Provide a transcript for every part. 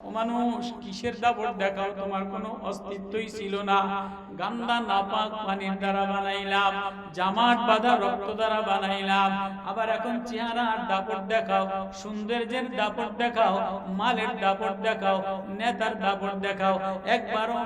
মানুষ, কিসের দেখাও? তোমার কোনো অস্তিত্বই ছিল না। গান্দা নাপাক পানির দ্বারা বানাইলাম, জামাট বাঁধা রক্ত দ্বারা বানাইলাম। আবার এখন চেহারার দাপট দেখাও দাপট দেখাও, মালের দাপট দেখাও, নেতার দাপট দেখাও। একবারও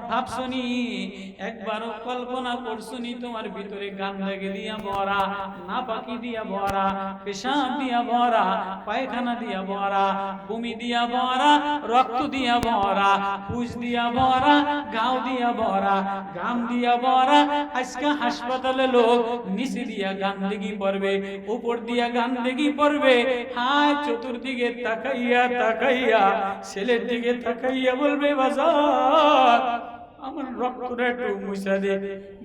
একবারও কল্পনা করছনি তোমার ভিতরে গান্দাকে দিয়া ভরা, নাপাকি দিয়া ভরা, পেশাব দিয়া ভরা, পায়খানা দিয়া ভরা, বমি দিয়া ভরা, রক্ত দিয়া ভরা, পুজ দিয়া ভরা, গাও দিয়া ভরা গাম দিয়া ভরা, আজকে হাসপাতালে লোক নিচে দিয়া গান্দেগি পড়বে, উপর দিয়া গান্দেগি পড়বে, হায় চতুর্দিকে তাকাইয়া তাকাইয়া, ছেলের দিকে তাকাইয়া বলবে, বাজার আমার রক্তটা একটু মুছা দে।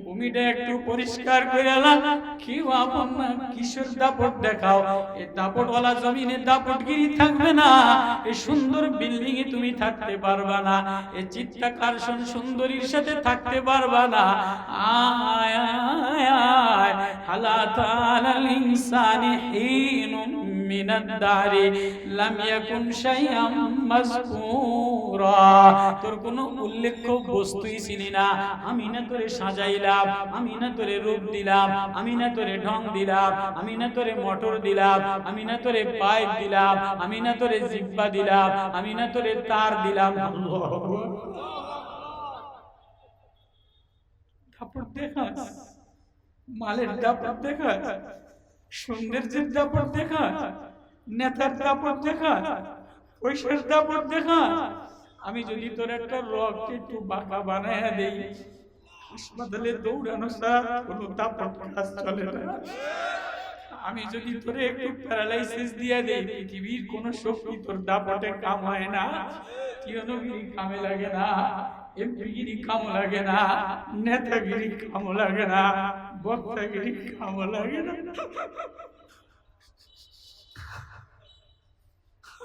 ভূমিটা একটু পরিষ্কার করে এলাম কেউ আপন না কিশোর দাপট দেখাও। এই দাপটওয়ালা জমিনে দাপটগিরি থাকবে না। এ সুন্দর বিল্ডিং এ তুমি থাকতে পারবা না। এই চিত্তাকর্ষণ সুন্দরীর সাথে থাকতে পারবা না। আয় আয় ইনসানি হিনুম মিনাদ দারি। লাম ইয়াকুন শাইআম তোর কোনো উল্লেখ্য বস্তুই ছিলি না। আমি না তোরে সাজাইলাম, আমি না তোরে রূপ দিলাম, আমি না তোরে ঢং দিলাম, আমি না তোরে মোটর দিলাম, আমি না তোরে পাইপ দিলাম, আমি না তোরে জিব্বা দিলাম, আমি না তোরে তার দিলাম। দাপট দেখাস, মালের দাপট দেখাস সৌন্দর্যের দাপট দেখাস, নেতার দাপট দেখাস পয়সার দাপট দেখাস আমি যদি তোর একটা রক একটু বাঁকা বানায় দেই, হাসপাতালে দৌড়ানো ছাড়া কোনো কাজ চলে না। আমি যদি তোরে একটু প্যারালাইসিস দিয়ে দেই, পৃথিবীর কোন শক্তি তোর দাপটে কাম হয় না। কিয়নগিরি কামে লাগে না, এমপিগিরি কাম লাগে না, নেতাগিরি কাম লাগে না, বক্তাগিরি কাম লাগে না।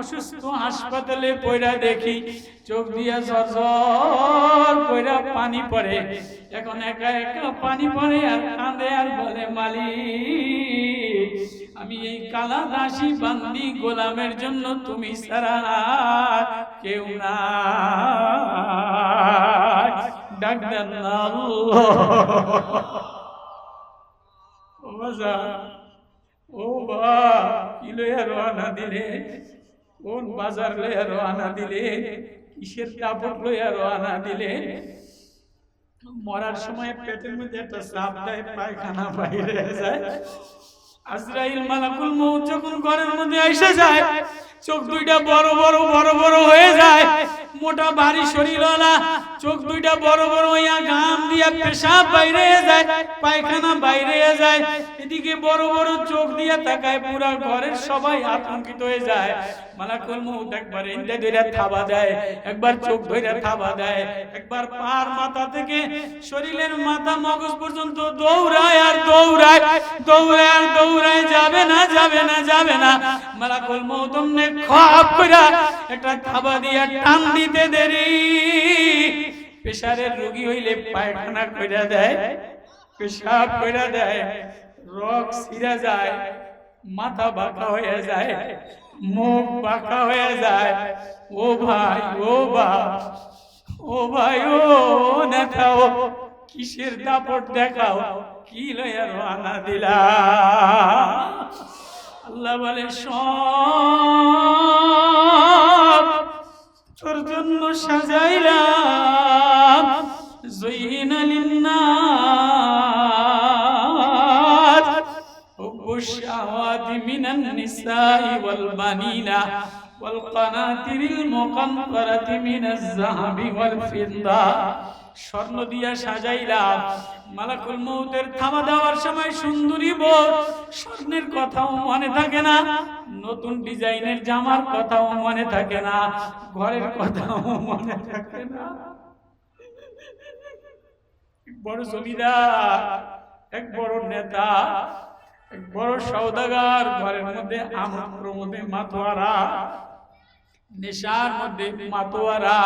অসুস্থ হাসপাতালে পয়রা দেখি, চোখ দিয়া ঝরঝর পয়রা পানি পড়ে। এখন একা একা পানি পড়ে আর কাঁদে আর বলে, মালিক, আমি এই কালা দাসী বান্দি গোলামের জন্য তুমি সারা কেউ না ডাক্তার না ও বা কি লইয়া রওনা দিলে? কোন বাজার লইয়া রওনা দিলে? কিসের কাপড় লইয়া রওনা দিলে? মরার সময় পেটের মধ্যে একটা সাপ দেয়, পায়খানা বাইরে যায়। আজরাইল মালাকুল মউত যখন ঘরের মধ্যে এসে যায়, চোখ দুইটা বড় বড় বড় বড় হয়ে যায়। মোটা ভারী শরীরওয়ালা, চোখ দুইটা বড় বড় হইয়া ঘাম দিয়া পেশাব বাইরে যায়, পায়খানা বাইরে যায়, এদিকে বড় বড় চোখ দিয়া তাকায় পুরা ঘরের সবাই আতঙ্কিত হয়ে যায়। মালাকুল মউত একবার ইন্দে ধইরা থাবা দেয়, একবার চোখ ধইরা থাবা দেয়, একবার পার মাথা থেকে শরীরের মাথা মগজ পর্যন্ত দৌড়ায় আর দৌড়ায় দৌড়ায় আর দৌড়ায় যাবে না যাবে না যাবে না। মালাকুল মউত অমনে খপ একটা থাবা দিয়া টান দিতে দেরি। প্রেসারের রোগী হইলে পায়খানা কইরা দেয়, পেশাব কইরা দেয় রক ছিঁড়া যায়, মাথা বাঁকা হয়ে যায়, মুখ বাঁকা হয়ে যায়। ও ভাই, ও বা, ও ভাই, ও নেতা ও কিসের দাপট দেখাও, কি লইয়া রানা দিলা? আল্লাহ বলে সব সাজাইলাম জয়িন লিন্নাস حب الشهوات من النساء والبنين والقناطر المقنطرة من الذهب والفضة স্বর্ণ দিয়া সাজাইলাম। মালাকুল মৌতের থামা দেওয়ার সময় সুন্দরী বউ স্বর্ণের কথাও মনে থাকে না, নতুন ডিজাইনের জামার কথাও মনে থাকে না, ঘরের কথাও মনে থাকে না। বড় জমিদার, এক বড় নেতা, এক বড় সৌদাগার ঘরের মধ্যে আমোদ প্রমোদে মাতোয়ারা, নেশার মধ্যে মাতোয়ারা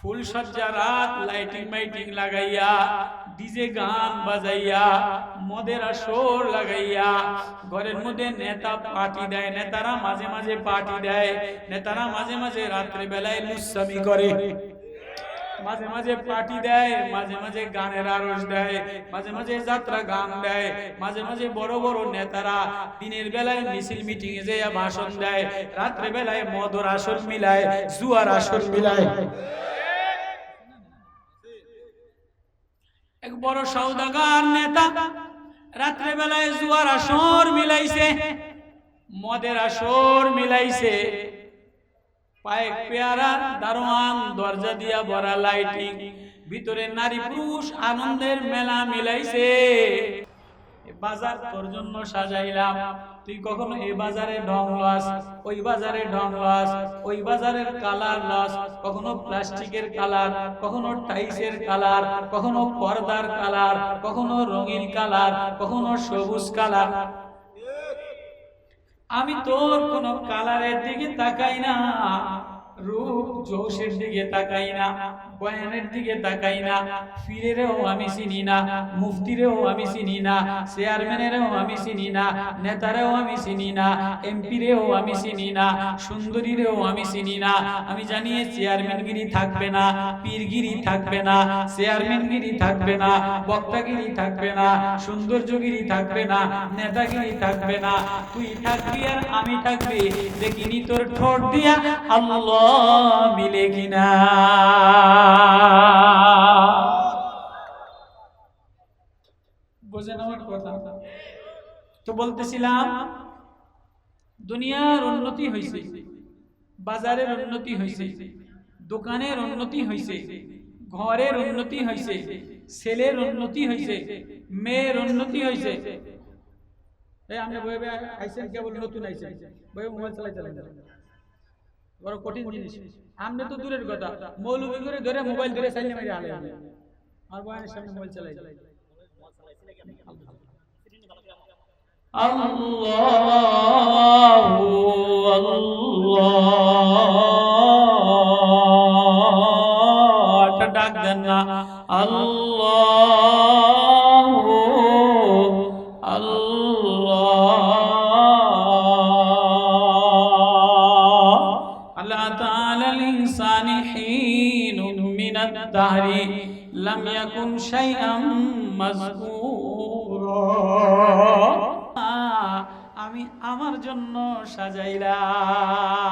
ফুল সজ্জা রাত লাইটিং মাইটিং লাগাইয়া, ডিজে গান বাজাইয়া, মদের আসর লাগাইয়া, ঘরের মধ্যে নেতা পার্টি দেয়, নেতারা মাঝে মাঝে পার্টি দেয়, নেতারা মাঝে মাঝে রাত্রে বেলায় লুসামি করে। মাঝে মাঝে পার্টি দেয়, মাঝে মাঝে গানের আরস দেয়, মাঝে মাঝে যাত্রা গান দেয়, মাঝে মাঝে বড় বড় নেতারা দিনের বেলায় মিছিল মিটিং এ যেয়ে ভাষণ দেয়, রাত্রে বেলায় মদর আসর মিলায়, জুয়ার আসর মিলায় এক বড় সৌদাগার নেতা। রাত্রে বেলায় জুয়ার আসর মিলাইছে। মদের আসর মিলাইছে। পায়ে পেয়ারা, দারোয়ান, দরজা দিয়া ভরা লাইটিং। ভিতরে নারী পুরুষ আনন্দের মেলা মিলাইছে। বাজার তোর জন্য সাজাইলাম। তুই কখনো এ বাজারে ঢং লস, ওই বাজারে ঢং লস, ওই বাজারের কালার লস, কখনো প্লাস্টিকের কালার, কখনো টাইসের কালার, কখনো পর্দার কালার, কখনো রঙিন কালার, কখনো সবুজ কালার। আমি তোর কোনো কালারের দিকে তাকাই না। রূপ জোশের দিকে তাকাই না, বয়ানের দিকে তাকাই না ফিরেরও আমি চিনি না, মুফতিরেও আমি চিনি না, চেয়ারম্যানেরও আমি চিনি না, নেতারেও আমি চিনি না, এমপিরেও আমি চিনি না, সুন্দরীরেও আমি চিনি না। আমি চেয়ারম্যানগিরি থাকবে না, পীরগিরি থাকবে না, চেয়ারম্যানগিরি থাকবে না, বক্তাগিরি থাকবে না, সৌন্দর্যগিরি থাকবে না, নেতাগিরি থাকবে না। তুই থাকবি আর আমি থাকবি, দেখিনি তোর ঠোঁট দিয়া, আল্লাহ মিলে কিনা বোঝেন আমার কথা। তো বলতেছিলাম, দুনিয়ার উন্নতি হয়েছে বাজারের উন্নতি হয়েছে দোকানের উন্নতি হয়েছে ঘরের উন্নতি হয়েছে ছেলের উন্নতি হয়েছে মেয়ের উন্নতি হয়েছে এই আমরা বই আইসেন কেবল নতুন আইসেন বই মোবাইল চালাই চালাই বড় কঠিন জিনিস আমনে তো দূরের কথা মৌলবি করে ধরে মোবাইল ধরে সাইনে মেরে আলে আর বয়ানের সামনে মোবাইল চালাই আল্লাহু আল্লাহ একটা ডাক দেন না আল্লাহু লিনসানি হিনুন মিনাদ দাহরি লাম ইয়াকুন শাইআম মাযকুরা আমি আমার জন্য সাজাইলাম।